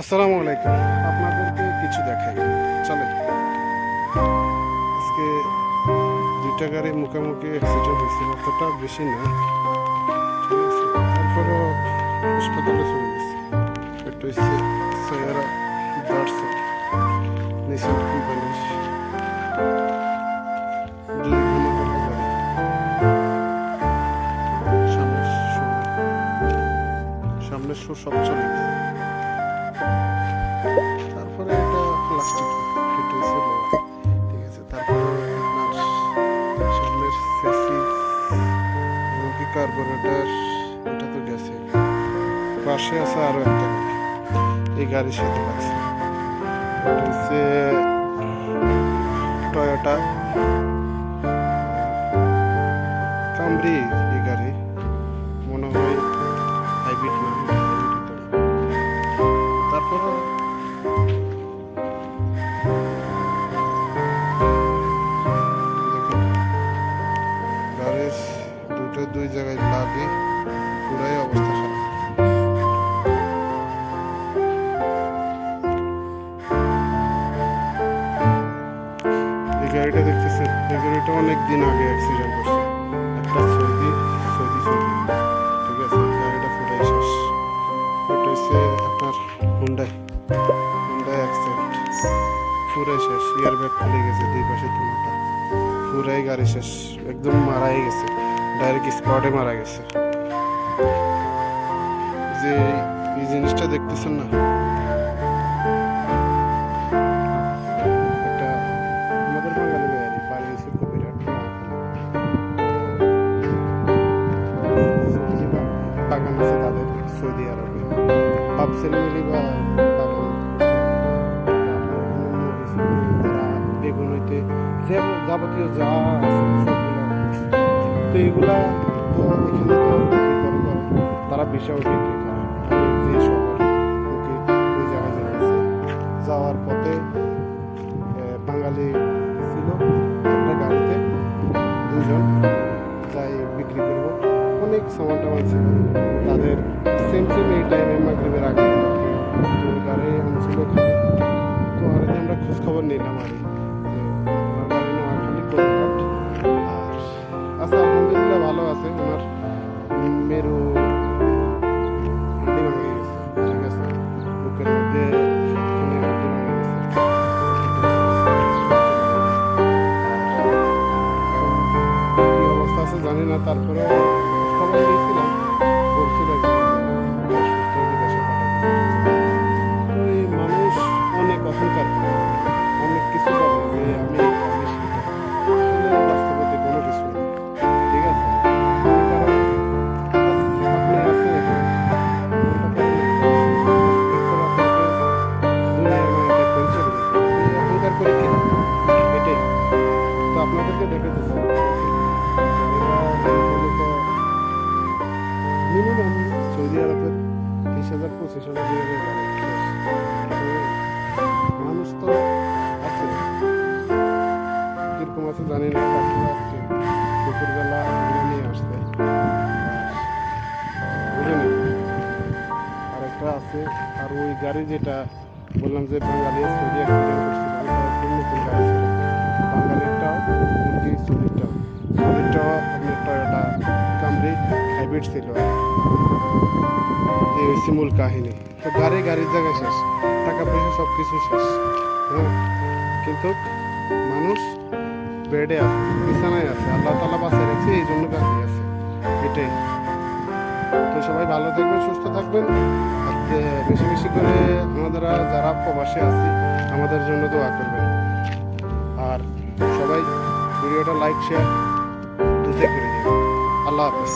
আসসালামু আলাইকুম। আপনাদেরকে কিছু দেখাই। চলে আজকে দুইটা গাড়ি মুখোমুখি অ্যাক্সিডেন্ট হয়েছে অতটা বেশি না। তারপরও হাসপাতালে চলে গেছে। এটা হচ্ছে সয়ারা ঘণ্টা গাড়ি। সামনের শো সব চলে গেছে। পাশে আছে আরও একটা গাড়ি। এই গাড়ির সাথে লাগছে এটা হচ্ছে টয়োটা কামরি এই গাড়ি। মনে হয় হাইব্রিড না তারপরে দুটো দুই জায়গায় লাগে পুরাই অবস্থা গাড়িটা দেখতেছেন? এই গাড়িটা অনেক দিন আগে অ্যাক্সিডেন্ট করছে। একটা সৌদি সৌদি সৌদি ঠিক আছে, গাড়িটা পুরাই শেষ। ওটা হচ্ছে আপনার হুন্ডাই হুন্ডাই অ্যাক্সিডেন্ট পুরাই শেষ ইয়ার ব্যাগ খুলে গেছে দুই পাশে দুটা পুরাই গাড়ি শেষ, একদম মারাই গেছে। ডাইরেক্ট স্পটে মারা গেছে। যে এই জিনিসটা দেখতেছেন না? যাবতীয় যা আছে তারা বিশাল বিক্রি করে। ওকে ওই জায়গায় যাইতেছে যাওয়ার পথে বাঙালি ছিল একটা গাড়িতে দুজন যাই বিক্রি করব। অনেক সামান টামান ছিল। তাদের সেম সেম এই টাইমে মাগরিবের আগে তো গাড়ি আনছিল তো আর আমরা খোঁজ খবর নিলাম আর জানি না তারপরে খবর মিনিমাম সৌদি আরবের বিশ হাজার, পঁচিশ হাজার দুই হাজার মানুষ তো আছে। কীরকম আছে জানি না তারপরে আজকে দুপুরবেলা নিয়ে আসছে বুঝে নিন আরেকটা আছে, আর ওই গাড়ি যেটা বললাম যে বাঙালি সৌদি অ্যাক্সিডেন্ট করছিল নতুন গাড়ি ছিল। বাঙালিরটাও এমনকি সৌদিরটাও। সৌদিরটাও আপনার টয়োটা কামরি হাইব্রিড ছিল। এই মূল কাহিনী। তো গাড়ি গাড়ির জায়গায় শেষ, টাকা পয়সা সব কিছু শেষ। হ্যাঁ? কিন্তু মানুষ বেডে আছে, বিছানায় আছে, আল্লাহ তালা বাঁচিয়ে রেখেছে, এই জন্য বাঁচিয়ে আছে। এটাই। তো সবাই ভালো থাকবেন, সুস্থ থাকবেন। আর বেশি বেশি করে আমাদের যারা প্রবাসে আছি, আমাদের জন্য দোয়া করবেন। আর সবাই ভিডিওটা লাইক শেয়ার দুসে করে দিন আল্লাহ হাফেজ।